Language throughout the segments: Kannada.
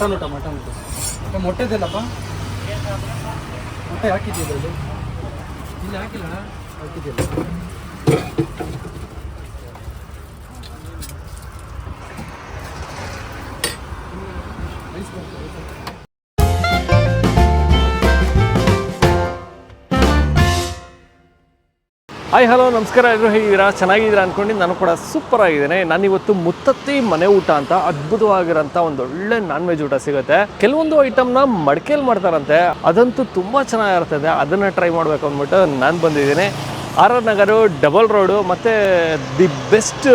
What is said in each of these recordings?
ಮಟನ್ ಊಟ ಮಟನ್ ಊಟ. ಮತ್ತೆ ಮೊಟ್ಟೆದಿಲ್ಲಪ್ಪ? ಮೊಟ್ಟೆ ಹಾಕಿದ್ದೀವಿ ಇಲ್ಲಿ ಹಾಕಿಲ್ಲ ಹಾಕಿದ್ದಿಲ್ಲ ಹಾಯ್ ಹಲೋ ನಮಸ್ಕಾರ ಎಲ್ಲರೂ ಹೇಗಿದ್ದೀರಾ? ಚೆನ್ನಾಗಿದ್ದೀರಾ ಅಂದ್ಕೊಂಡು ನಾನು ಕೂಡ ಸೂಪರ್ ಆಗಿದ್ದೇನೆ. ನಾನಿವತ್ತು ಮುತ್ತತ್ತಿ ಮನೆ ಊಟ ಅಂತ, ಅದ್ಭುತವಾಗಿರೋಂಥ ಒಂದು ಒಳ್ಳೆ ನಾನ್ ವೆಜ್ ಊಟ ಸಿಗುತ್ತೆ. ಕೆಲವೊಂದು ಐಟಮ್ನ ಮಡಕೆಯಲ್ಲಿ ಮಾಡ್ತಾರಂತೆ. ಅದಂತೂ ತುಂಬ ಚೆನ್ನಾಗಿರ್ತದೆ. ಅದನ್ನು ಟ್ರೈ ಮಾಡಬೇಕು ಅಂದ್ಬಿಟ್ಟು ನಾನು ಬಂದಿದ್ದೀನಿ. R R Nagar double road ಮತ್ತು ದಿ ಬೆಸ್ಟ್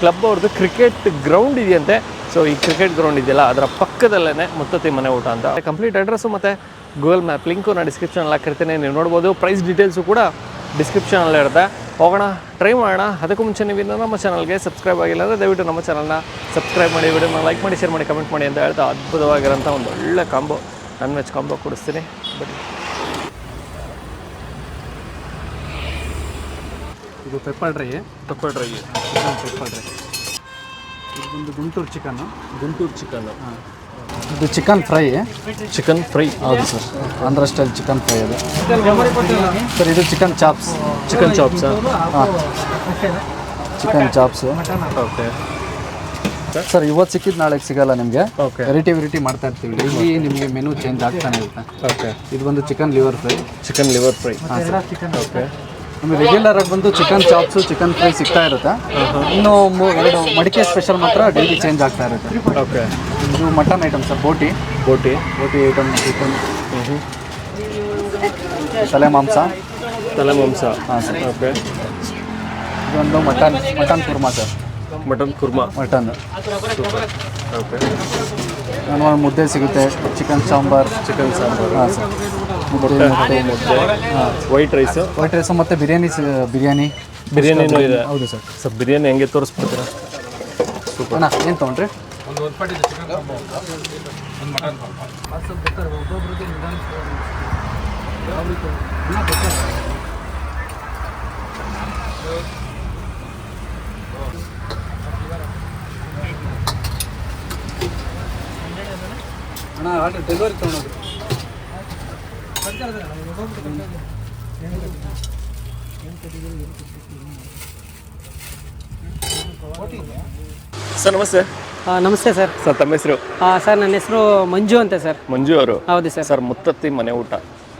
ಕ್ಲಬ್ ಅವ್ರದ್ದು ಕ್ರಿಕೆಟ್ ಗ್ರೌಂಡ್ ಇದೆಯಂತೆ. ಸೊ ಈ ಕ್ರಿಕೆಟ್ ಗ್ರೌಂಡ್ ಇದೆಯಲ್ಲ, ಅದರ ಪಕ್ಕದಲ್ಲೇ ಮುತ್ತತ್ತಿ ಮನೆ ಊಟ ಅಂತ. ಕಂಪ್ಲೀಟ್ ಅಡ್ರೆಸ್ಸು ಮತ್ತು ಗೂಗಲ್ ಮ್ಯಾಪ್ ಲಿಂಕು ನಾನು ಡಿಸ್ಕ್ರಿಪ್ಷನಲ್ಲಿ ಹಾಕಿರ್ತೀನಿ. ನೀವು ನೋಡ್ಬೋದು. ಪ್ರೈಸ್ ಡೀಟೇಲ್ಸು ಕೂಡ ಡಿಸ್ಕ್ರಿಪ್ಷನಲ್ಲಿ ಇರುತ್ತೆ. ಹೋಗೋಣ ಟ್ರೈ ಮಾಡೋಣ. ಅದಕ್ಕೂ ಮುಂಚೆ ನೀವು ಇನ್ನೂ ನಮ್ಮ ಚಾನಲ್ಗೆ ಸಬ್ಸ್ಕ್ರೈಬ್ ಆಗಿಲ್ಲ ಅಂದರೆ ದಯವಿಟ್ಟು ನಮ್ಮ ಚಾನಲ್ನ ಸಬ್ಸ್ಕ್ರೈಬ್ ಮಾಡಿ ವಿಡಿಯೋನ ಲೈಕ್ ಮಾಡಿ ಶೇರ್ ಮಾಡಿ ಕಮೆಂಟ್ ಮಾಡಿ ಅಂತ ಹೇಳ್ತಾ ಅದ್ಭುತವಾಗಿರೋಂಥ ಒಂದು ಒಳ್ಳೆ ಕಾಂಬೋ ನಾನ್ ವೆಜ್ ಕಾಂಬೋ ಕೊಡಿಸ್ತೀನಿ. ಬಟ್ ಇದು pepper dry pepper dry pepper dry ಇದೊಂದು ಗುಂಟೂರು ಚಿಕನ್ ಗುಂಟೂರು ಚಿಕನ್ ಇದು ಚಿಕನ್ ಫ್ರೈ. ಚಿಕನ್ ಫ್ರೈ ಹೌದು sir. Andhra style chicken fry ಅದು. ಸರ್ ಇದು ಚಿಕನ್ ಚಾಪ್ಸ್. ಚಿಕನ್ ಚಾಪ್ಸ್ ಹಾಂ. Chicken chops. ಓಕೆ. ಸರ್ ಇವತ್ತು ಸಿಕ್ಕಿದ್ದು ನಾಳೆಗೆ ಸಿಗಲ್ಲ ನಿಮಗೆ? ಓಕೆ. ವೆರೈಟಿ ವೆರೈಟಿ ಮಾಡ್ತಾ ಇರ್ತೀವಿ. ಡೈಲಿ ನಿಮಗೆ ಮೆನು ಚೇಂಜ್ ಆಗ್ತಾನೆ ಇರುತ್ತೆ. ಓಕೆ. ಇದು ಬಂದು chicken liver fry. Chicken liver fry. Okay. ನಮಗೆ ರೆಗ್ಯುಲರ್ ಆಗಿ ಬಂದು ಚಿಕನ್ ಚಾಪ್ಸು ಚಿಕನ್ ಫ್ರೈ ಸಿಗ್ತಾ ಇರುತ್ತೆ. ಇನ್ನು ಎರಡು ಮಡಿಕೆ ಸ್ಪೆಷಲ್ ಮಾತ್ರ ಡೈಲಿ ಚೇಂಜ್ ಆಗ್ತಾ ಇರುತ್ತೆ. ಓಕೆ ಇದು ಮಟನ್ ಐಟಮ್ ಸರ್ ಬೋಟಿ. ಬೋಟಿ. ಬೋಟಿ ಐಟಮ್ ಚಿಕನ್ ತಲೆ ಮಾಂಸ. ತಲೆ ಮಾಂಸ. ಹಾಂ ಸರ್ ಓಕೆ ಇದೊಂದು mutton mutton korma sir mutton korma. Mutton. Okay ಮುದ್ದೆ ಸಿಗುತ್ತೆ. ಚಿಕನ್ ಸಾಂಬಾರ್. ಚಿಕನ್ ಸಾಂಬಾರ್. ಹಾಂ ಸರ್. ಮುದ್ದೆ ಮುದ್ದೆ ಮುದ್ದೆ. ವೈಟ್ ರೈಸು ವೈಟ್ ರೈಸು ಮತ್ತು ಬಿರಿಯಾನಿ ಬಿರಿಯಾನಿ. ಬಿರಿಯಾನಿ ಬಿರಿಯಾನಿನೂ ಇದೆ. ಹೌದು ಸರ್. ಸರ್ ಬಿರಿಯಾನಿ ಹೆಂಗೆ ತೋರಿಸ್ಬಿಡ್ತೀರಾ ಅಣ್ಣ ಏನು ತೊಗೊಂಡ್ರಿ? ಅಣ್ಣ ಆರ್ಡರ್ ಡೆಲಿವರಿ ತೊಗೊಂಡೋದು ಸರ್ ನಮಸ್ತೆ. ಆ, ನಮಸ್ತೆ ಸರ್. ಸರ್ ತಮ್ಮ ಹೆಸರು? ಆ, ಸರ್ ನನ್ನ ಹೆಸರು ಮಂಜು ಅಂತ ಸರ್. ಮಂಜು ಅವರು? ಹೌದು ಸರ್. ಸರ್ ಮುತ್ತತ್ತಿ ಮನೆ ಊಟ.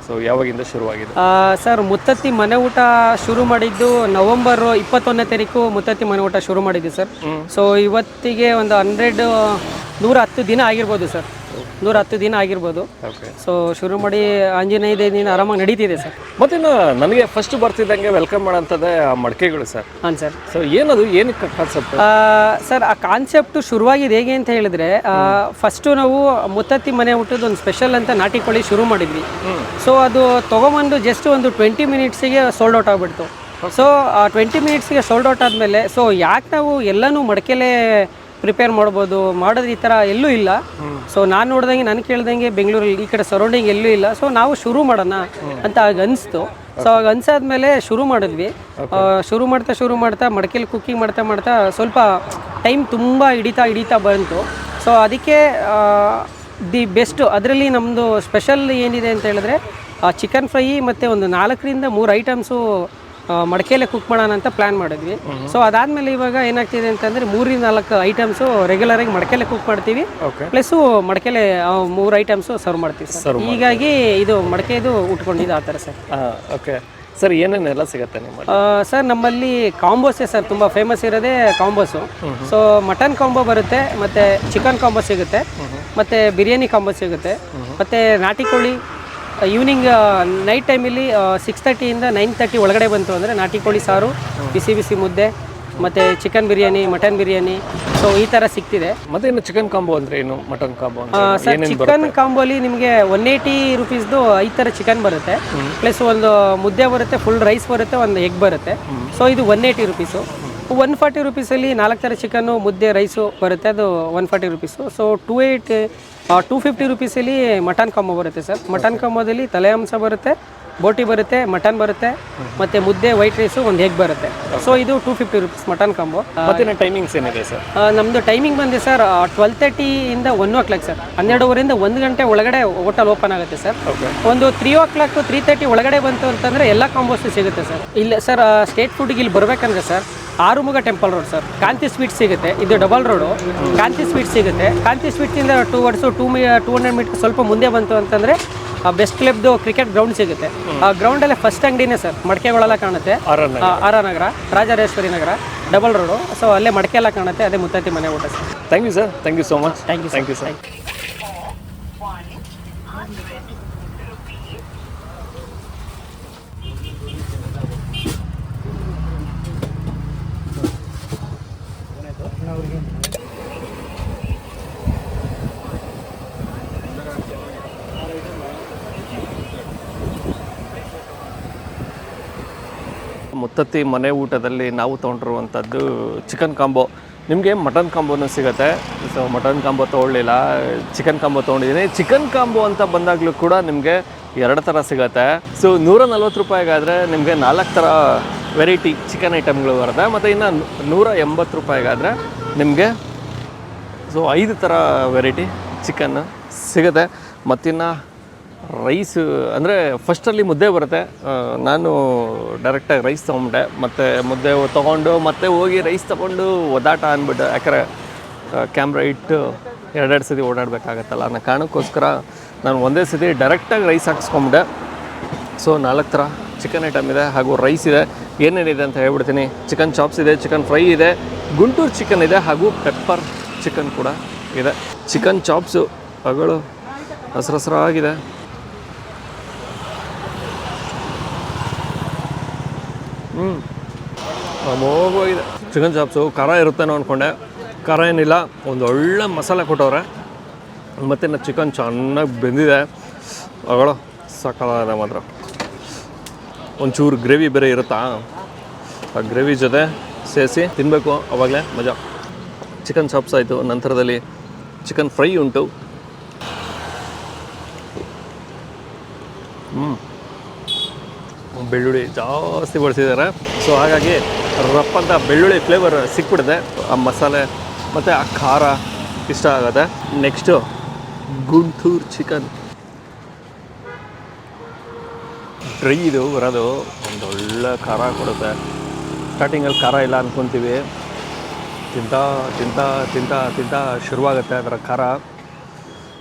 ಸೊ ಯಾವಾಗಿಂದ ಶುರುವಾಗಿದೆ? ಆ, ಸರ್ ಮುತ್ತತ್ತಿ ಮನೆ ಊಟ ಶುರು ಮಾಡಿದ್ದು ನವೆಂಬರ್ ಇಪ್ಪತ್ತೊಂದನೇ ತಾರೀಕು ಮುತ್ತತ್ತಿ ಮನೆ ಊಟ ಶುರು ಮಾಡಿದ್ವಿ ಸರ್. ಸೊ ಇವತ್ತಿಗೆ ಒಂದು ಹಂಡ್ರೆಡ್ ನೂರ ಹತ್ತು ದಿನ ಆಗಿರ್ಬೋದು ಸರ್. ನೂರ ಹತ್ತು ದಿನ ಆಗಿರ್ಬೋದು. ಸೊ ಶುರು ಮಾಡಿ ಆಂಜನೇಯ ದಿನ ಆರಾಮಾಗಿ ನಡೀತಿದೆ ಸರ್. ಮತ್ತಿನ್ನು ನನಗೆ ಫಸ್ಟ್ ಬರ್ತಿದ್ದಂಗೆ ವೆಲ್ಕಮ್ ಮಾಡೋಂಥದ್ದೇ ಆ ಮಡಕೆಗಳು ಸರ್. ಹಾಂ ಸರ್. ಸೊ ಏನದು ಏನಕ್ಕೆ ಕಾನ್ಸೆಪ್ಟ್ ಸರ್ ಆ ಕಾನ್ಸೆಪ್ಟು ಶುರುವಾಗಿದ್ದು ಹೇಗೆ ಅಂತ ಹೇಳಿದ್ರೆ ಫಸ್ಟು ನಾವು ಮುತ್ತತ್ತಿ ಮನೆ ಹುಟ್ಟಿದ ಒಂದು ಸ್ಪೆಷಲ್ ಅಂತ ನಾಟಿ ಕೋಳಿ ಶುರು ಮಾಡಿದ್ವಿ. ಸೊ ಅದು ತೊಗೊಂಬಂದು ಜಸ್ಟ್ ಒಂದು ಟ್ವೆಂಟಿ ಮಿನಿಟ್ಸಿಗೆ ಸೋಲ್ಡ್ ಔಟ್ ಆಗಿಬಿಡ್ತು. ಸೊ ಟ್ವೆಂಟಿ ಮಿನಿಟ್ಸ್ಗೆ ಸೋಲ್ಡ್ ಔಟ್ ಆದಮೇಲೆ ಸೊ ಯಾಕೆ ನಾವು ಎಲ್ಲನೂ ಮಡಕೆಲೇ ಪ್ರಿಪೇರ್ ಮಾಡ್ಬೋದು. ಮಾಡೋದು ಈ ಥರ ಎಲ್ಲೂ ಇಲ್ಲ. ಸೊ ನಾನು ನೋಡ್ದಂಗೆ ನಾನು ಕೇಳ್ದಂಗೆ ಬೆಂಗಳೂರಲ್ಲಿ ಈ ಕಡೆ ಸರೌಂಡಿಂಗ್ ಎಲ್ಲೂ ಇಲ್ಲ. ಸೊ ನಾವು ಶುರು ಮಾಡೋಣ ಅಂತ ಆಗ ಅನಿಸ್ತು. ಸೊ ಆಗ ಅನ್ಸಾದ್ಮೇಲೆ ಶುರು ಮಾಡಿದ್ವಿ. ಶುರು ಮಾಡ್ತಾ ಶುರು ಮಾಡ್ತಾ ಮಡಕೆಲಿ ಕುಕ್ಕಿಂಗ್ ಮಾಡ್ತಾ ಮಾಡ್ತಾ ಸ್ವಲ್ಪ ಟೈಮ್ ತುಂಬ ಹಿಡಿತಾ ಹಿಡಿತಾ ಬಂತು. ಸೊ ಅದಕ್ಕೆ ದಿ ಬೆಸ್ಟ್ ಅದರಲ್ಲಿ ನಮ್ಮದು ಸ್ಪೆಷಲ್ ಏನಿದೆ ಅಂತ ಹೇಳಿದ್ರೆ ಚಿಕನ್ ಫ್ರೈ ಮತ್ತು ಒಂದು ನಾಲ್ಕರಿಂದ ಮೂರು ಐಟಮ್ಸು ಮಡಕೆಯಲ್ಲೇ ಕುಕ್ ಮಾಡೋಣ ಅಂತ ಪ್ಲ್ಯಾನ್ ಮಾಡಿದ್ವಿ. ಸೊ ಅದಾದ್ಮೇಲೆ ಇವಾಗ ಏನಾಗ್ತಿದೆ ಅಂತಂದ್ರೆ ಮೂರಿಂದ ನಾಲ್ಕು ಐಟಮ್ಸ್ ರೆಗ್ಯುಲರ್ ಆಗಿ ಮಡಕೆಯಲ್ಲೇ ಕುಕ್ ಮಾಡ್ತೀವಿ. ಪ್ಲಸ್ ಮಡಕೆಲೆ ಮೂರು ಐಟಮ್ಸ್ ಸರ್ವ್ ಮಾಡ್ತೀವಿ ಸರ್ ಹೀಗಾಗಿ ಇದು ಮಡಕೆದು ಉಟ್ಕೊಂಡಿದ್ದು ಆ ಥರ ಸರ್ ಓಕೆ ಸರ್ ಏನೇನೆಲ್ಲ ಸಿಗುತ್ತೆ ಸರ್ ನಮ್ಮಲ್ಲಿ ಕಾಂಬೋಸೇ ಸರ್ ತುಂಬ ಫೇಮಸ್ ಇರೋದೇ ಕಾಂಬೋಸು ಸೊ. ಮಟನ್ ಕಾಂಬೋ ಬರುತ್ತೆ ಮತ್ತು ಚಿಕನ್ ಕಾಂಬೋ ಸಿಗುತ್ತೆ ಮತ್ತು ಬಿರಿಯಾನಿ ಕಾಂಬೋ ಸಿಗುತ್ತೆ ಮತ್ತು ನಾಟಿ ಕೋಳಿ ಈವ್ನಿಂಗ್ ನೈಟ್ ಟೈಮಲ್ಲಿ ಸಿಕ್ಸ್ ತರ್ಟಿಯಿಂದ ನೈನ್ ತರ್ಟಿ ಒಳಗಡೆ ಬಂತು ಅಂದರೆ ನಾಟಿ ಕೋಳಿ ಸಾರು ಬಿಸಿ ಬಿಸಿ ಮುದ್ದೆ ಮತ್ತು chicken biryani mutton biryani. So ಈ ಥರ ಸಿಗ್ತಿದೆ. ಮತ್ತೇನು ಚಿಕನ್ ಕಾಂಬೋ ಅಂದರೆ ಏನು ಮಟನ್ ಕಾಂಬೋ ಸರ್ ಚಿಕನ್ ಕಾಂಬೋಲಿ ನಿಮಗೆ ಒನ್ ಏಯ್ಟಿ ರುಪೀಸ್ದು ಐದು ಥರ ಚಿಕನ್ ಬರುತ್ತೆ. ಪ್ಲಸ್ ಒಂದು ಮುದ್ದೆ ಬರುತ್ತೆ ಫುಲ್ ರೈಸ್ ಬರುತ್ತೆ ಒಂದು ಎಗ್ ಬರುತ್ತೆ. ಸೊ ಇದು one eighty rupees one forty ರುಪೀಸಲ್ಲಿ ನಾಲ್ಕು ಥರ ಚಿಕನ್ನು ಮುದ್ದೆ ರೈಸು ಬರುತ್ತೆ. ಅದು one forty rupees so two eight two fifty ರುಪೀಸಲ್ಲಿ mutton combo ಬರುತ್ತೆ ಸರ್. ಮಟನ್ ಕಾಂಬೋದಲ್ಲಿ ತಲೆ ಅಂಶ ಬರುತ್ತೆ ಬೋಟಿ ಬರುತ್ತೆ ಮಟನ್ ಬರುತ್ತೆ ಮತ್ತೆ ಮುದ್ದೆ ವೈಟ್ ರೈಸು ಒಂದು ಎಗ್ ಬರುತ್ತೆ. ಸೊ ಇದು two fifty rupees mutton combo ಮತ್ತಿನ ಟೈಮಿಂಗ್ಸ್ ಏನಿದೆ ಸರ್? ನಮ್ಮದು ಟೈಮಿಂಗ್ ಬಂದಿದೆ ಸರ್ ಟ್ವೆಲ್ ತರ್ಟಿಯಿಂದ ಒನ್ ಓ ಕ್ಲಾಕ್ ಸರ್. ಹನ್ನೆರಡುವರೆಯಿಂದ ಒಂದು ಗಂಟೆ ಒಳಗಡೆ ಹೋಟೆಲ್ ಓಪನ್ ಆಗುತ್ತೆ ಸರ್. ಒಂದು three o'clock three thirty ಒಳಗಡೆ ಬಂತು ಅಂತಂದರೆ ಎಲ್ಲ ಕಾಂಬೋಸ್ ಸಿಗುತ್ತೆ ಸರ್. ಇಲ್ಲ ಸರ್ ಸ್ಟೇಟ್ ಫುಡ್ಗೆ ಇಲ್ಲಿ ಬರಬೇಕಂದ್ರೆ sir Arumuga temple road sir. Kanthi sweet ಸಿಗುತ್ತೆ. ಇದು ಡಬಲ್ ರೋಡು. ಕಾಂತಿ ಸ್ವೀಟ್ ಸಿಗುತ್ತೆ. Kanthi ಸ್ವೀಟ್ಸಿಂದ towards two me two hundred metre ಸ್ವಲ್ಪ ಮುಂದೆ ಬಂತು ಅಂತಂದರೆ ಬೆಸ್ಟ್ ಕ್ಲಬ್ದು ಕ್ರಿಕೆಟ್ ಗ್ರೌಂಡ್ ಸಿಗುತ್ತೆ. ಆ ಗ್ರೌಂಡಲ್ಲೇ ಫಸ್ಟ್ ಅಂಗಡಿನೇ ಸರ್. ಮಡಕೆಗಳೆಲ್ಲ ಕಾಣುತ್ತೆ. R Nagar. Rajarajeshwari Nagar. Double road. So ಅಲ್ಲೇ ಮಡಕೆ ಎಲ್ಲ ಕಾಣುತ್ತೆ. ಅದೇ Muthathi Mane Oota sir. Thank you sir thank you so much thank you sir thank you sir Muthathi Mane ಊಟದಲ್ಲಿ ನಾವು ತೊಗೊಂಡಿರುವಂಥದ್ದು ಚಿಕನ್ ಕಾಂಬೋ. ನಿಮಗೆ ಮಟನ್ ಕಾಂಬೋನೂ ಸಿಗುತ್ತೆ. ಸೊ ಮಟನ್ ಕಾಂಬೋ ತೊಗೊಳ್ಳಿಲ್ಲ. ಚಿಕನ್ ಕಾಂಬೋ ತೊಗೊಂಡಿದ್ದೀನಿ. ಚಿಕನ್ ಕಾಂಬೋ ಅಂತ ಬಂದಾಗಲೂ ಕೂಡ ನಿಮಗೆ ಎರಡು ಥರ ಸಿಗುತ್ತೆ. ಸೊ ನೂರ ನಲ್ವತ್ತು ರೂಪಾಯಿಗಾದರೆ ನಿಮಗೆ ನಾಲ್ಕು ಥರ ವೆರೈಟಿ ಚಿಕನ್ ಐಟಮ್ಗಳು ಬರುತ್ತೆ. ಮತ್ತು ಇನ್ನು ನೂರ ಎಂಬತ್ತು ರೂಪಾಯಿಗಾದರೆ ನಿಮಗೆ ಸೊ ಐದು ಥರ ವೆರೈಟಿ ಚಿಕನ್ ಸಿಗುತ್ತೆ. ಮತ್ತಿನ್ನು ರೈಸ್, ಅಂದರೆ ಫಸ್ಟಲ್ಲಿ ಮುದ್ದೆ ಬರುತ್ತೆ. ನಾನು ಡೈರೆಕ್ಟಾಗಿ ರೈಸ್ ತೊಗೊಂಡೆ. ಮತ್ತು ಮುದ್ದೆ ತೊಗೊಂಡು, ಮತ್ತೆ ಹೋಗಿ ರೈಸ್ ತೊಗೊಂಡು ಒದಾಟ ಅಂದ್ಬಿಟ್ಟು ಯಾಕಂದರೆ ಕ್ಯಾಮ್ರಾ ಇಟ್ಟು ಎರಡೆರಡು ಸತಿ ಓಡಾಡಬೇಕಾಗತ್ತಲ್ಲ. ಅನ್ನೋ ಕಾರಣಕ್ಕೋಸ್ಕರ ನಾನು ಒಂದೇ ಸತಿ ಡೈರೆಕ್ಟಾಗಿ ರೈಸ್ ಹಾಕ್ಸ್ಕೊಂಬಿಟ್ಟೆ. ಸೊ ನಾಲ್ಕು ಥರ ಚಿಕನ್ ಐಟಮ್ ಇದೆ, ಹಾಗೂ ರೈಸ್ ಇದೆ. ಏನೇನಿದೆ ಅಂತ ಹೇಳ್ಬಿಡ್ತೀನಿ. ಚಿಕನ್ ಚಾಪ್ಸ್ ಇದೆ ಚಿಕನ್ ಫ್ರೈ ಇದೆ, ಗುಂಟೂರು ಚಿಕನ್ ಇದೆ, ಹಾಗೂ ಪೆಪ್ಪರ್ ಚಿಕನ್ ಕೂಡ ಇದೆ. ಚಿಕನ್ ಚಾಪ್ಸು ಅಗಳು ಹಸ್ರು ಹಸ್ರಾಗಿದೆ. ಹ್ಞೂ ಇದೆ ಚಿಕನ್ ಚಾಪ್ಸು ಖಾರ ಇರುತ್ತೇನೋ ಅಂದ್ಕೊಂಡೆ ಖಾರ ಏನಿಲ್ಲ, ಒಂದು ಒಳ್ಳೆ ಮಸಾಲೆ ಕೊಟ್ಟವ್ರೆ. ಮತ್ತು ನಾನು ಚಿಕನ್ ಚೆನ್ನಾಗಿ ಬೆಂದಿದೆ. ಅಗಳು ಸಕಾಲಾದ ಮಾತ್ರ. ಒಂಚೂರು ಗ್ರೇವಿ ಬೇರೆ ಇರುತ್ತಾ? ಆ ಗ್ರೇವಿ ಜೊತೆ ಸೇರಿಸಿ ತಿನ್ನಬೇಕು ಅವಾಗಲೇ ಮಜಾ. ಚಿಕನ್ ಚಾಪ್ಸ್ ಆಯಿತು, ನಂತರದಲ್ಲಿ ಚಿಕನ್ ಫ್ರೈ ಉಂಟು. ಹ್ಞೂ ಬೆಳ್ಳುಳ್ಳಿ ಜಾಸ್ತಿ ಬಳಸಿದ್ದಾರೆ. ಸೊ ಹಾಗಾಗಿ ರಪ್ಪಂತ ಬೆಳ್ಳುಳ್ಳಿ ಫ್ಲೇವರ್ ಸಿಕ್ಬಿಡುತ್ತೆ. ಆ ಮಸಾಲೆ ಮತ್ತು ಆ ಖಾರ ಇಷ್ಟ ಆಗುತ್ತೆ. ನೆಕ್ಸ್ಟು ಗುಂಟೂರ್ ಚಿಕನ್ ಡ್ರೈ ಇದು ಬರೋದು ಒಂದೊಳ್ಳೆ ಖಾರ ಕೊಡುತ್ತೆ. ಸ್ಟಾರ್ಟಿಂಗಲ್ಲಿ ಖಾರ ಇಲ್ಲ ಅಂದ್ಕೊತೀವಿ ತಿಂತಾ ತಿಂತಾ ತಿಂತಾ ತಿಂತಾ ಶುರುವಾಗುತ್ತೆ ಅದರ ಖಾರ.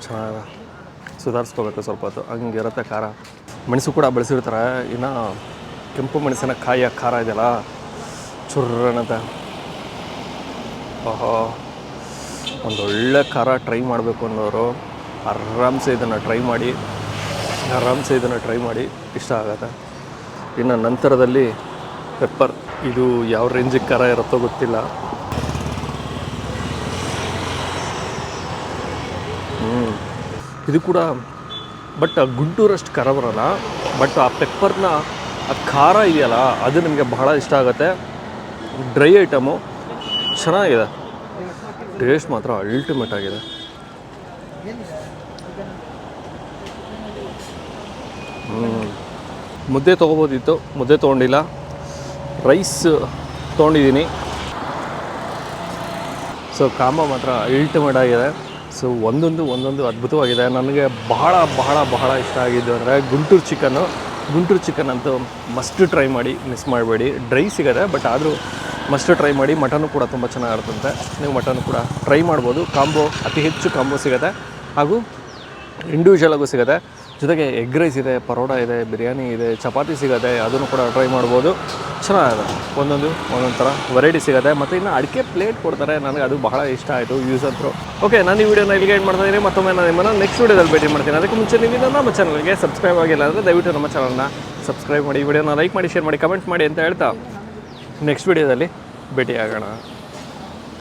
ಚೆನ್ನಾಗಿ ಸುಧಾರಿಸ್ಕೋಬೇಕು ಸ್ವಲ್ಪ ಹೊತ್ತು. ಹಂಗಿರುತ್ತೆ ಖಾರ. ಮೆಣಸು ಕೂಡ ಬೆಳೆಸಿರ್ತಾರೆ. ಇನ್ನು ಕೆಂಪು ಮೆಣಸಿನ ಕಾಯಿಯ ಖಾರ ಇದೆಯಲ್ಲ ಚುರ್ರನತ್ತೆ ಓಹೋ. ಒಂದೊಳ್ಳೆ ಖಾರ ಟ್ರೈ ಮಾಡಬೇಕು ಅನ್ನೋರು ಆರಾಮ್ಸೆ ಇದನ್ನು ಟ್ರೈ ಮಾಡಿ, ಆರಾಮ್ಸೆ ಇದನ್ನು ಟ್ರೈ ಮಾಡಿ ಇಷ್ಟ ಆಗತ್ತೆ. ಇನ್ನು ನಂತರದಲ್ಲಿ ಪೆಪ್ಪರ್, ಇದು ಯಾವ ರೇಂಜಿಗೆ ಖಾರ ಇರುತ್ತೋ ಗೊತ್ತಿಲ್ಲ. ಇದು ಕೂಡ ಬಟ್ ಗುಂಟೂರಷ್ಟು ಖರ ಬರಲ್ಲ ಬಟ್ ಆ ಪೆಪ್ಪರ್ನ, ಆ ಖಾರ ಇದೆಯಲ್ಲ, ಅದು ನಿಮಗೆ ಬಹಳ ಇಷ್ಟ ಆಗುತ್ತೆ. ಡ್ರೈ ಐಟಮು ಚೆನ್ನಾಗಿದೆ. ಟೇಸ್ಟ್ ಮಾತ್ರ ಅಲ್ಟಿಮೇಟ್ ಆಗಿದೆ. ಮುದ್ದೆ ತೊಗೋಬೋದಿತ್ತು. ಮುದ್ದೆ ತೊಗೊಂಡಿಲ್ಲ. ರೈಸ್ ತೊಗೊಂಡಿದ್ದೀನಿ. ಸೊ ಕಾಂಬ ಮಾತ್ರ ಅಲ್ಟಿಮೇಟ್ ಆಗಿದೆ. ಸೊ ಒಂದೊಂದು ಒಂದೊಂದು ಅದ್ಭುತವಾಗಿದೆ. ನನಗೆ ಬಹಳ ಬಹಳ ಬಹಳ ಇಷ್ಟ ಆಗಿದ್ದು ಅಂದರೆ ಗುಂಟೂರು ಚಿಕನ್ನು. ಗುಂಟೂರು ಚಿಕನ್ ಅಂತೂ ಮಸ್ಟ್ ಟ್ರೈ ಮಾಡಿ ಮಿಸ್ ಮಾಡಬೇಡಿ. ಡ್ರೈ ಸಿಗದೆ ಬಟ್ ಆದರೂ ಮಸ್ಟ್ ಟ್ರೈ ಮಾಡಿ. ಮಟನು ಕೂಡ ತುಂಬ ಚೆನ್ನಾಗಿರುತ್ತಂತೆ ನೀವು ಮಟನ್ ಕೂಡ ಟ್ರೈ ಮಾಡ್ಬೋದು. ಕಾಂಬೋ, ಅತಿ ಹೆಚ್ಚು ಕಾಂಬೋ ಸಿಗುತ್ತೆ. ಹಾಗೂ ಇಂಡಿವಿಜುವಲಾಗೂ ಸಿಗುತ್ತೆ. ಜೊತೆಗೆ ಎಗ್ ರೈಸ್ ಇದೆ ಪರೋಟ ಇದೆ, ಬಿರಿಯಾನಿ ಇದೆ, ಚಪಾತಿ ಸಿಗುತ್ತೆ ಅದನ್ನು ಕೂಡ ಟ್ರೈ ಮಾಡ್ಬೋದು. ಚೆನ್ನಾಗಿದೆ. ಒಂದೊಂದು ಒಂದೊಂದು ಥರ ವೆರೈಟಿ ಸಿಗುತ್ತೆ ಮತ್ತು ಇನ್ನು ಅಡಿಕೆ ಪ್ಲೇಟ್ ಕೊಡ್ತಾರೆ. ನನಗೆ ಅದು ಬಹಳ ಇಷ್ಟ ಆಯಿತು ಯೂಸ್ ಅಂತೂ. ಓಕೆ ನಾನು ಈ ವಿಡಿಯೋನ ಇಲ್ಲಿಗೆ ಏನು ಮಾಡ್ತಾ ಇದ್ದೀನಿ. ಮತ್ತೊಮ್ಮೆ ನಾನು ನಿಮ್ಮನ್ನು ನೆಕ್ಸ್ಟ್ ವಿಡಿಯೋದಲ್ಲಿ ಭೇಟಿ ಮಾಡ್ತೀನಿ. ಅದಕ್ಕೆ ಮುಂಚೆ ನೀವು ನಮ್ಮ ಚಾನಲ್ಗೆ ಸಬ್ಸ್ಕ್ರೈಬ್ ಆಗಿಲ್ಲ ಅಂದರೆ ದಯವಿಟ್ಟು ನಮ್ಮ ಚಾನಲ್ನ ಸಬ್ಸ್ಕ್ರೈಬ್ ಮಾಡಿ ಈ ವಿಡಿಯೋನ ಲೈಕ್ ಮಾಡಿ ಶೇರ್ ಮಾಡಿ ಕಮೆಂಟ್ ಮಾಡಿ ಅಂತ ಹೇಳ್ತಾ. ನೆಕ್ಸ್ಟ್ ವಿಡಿಯೋದಲ್ಲಿ ಭೇಟಿ ಆಗೋಣ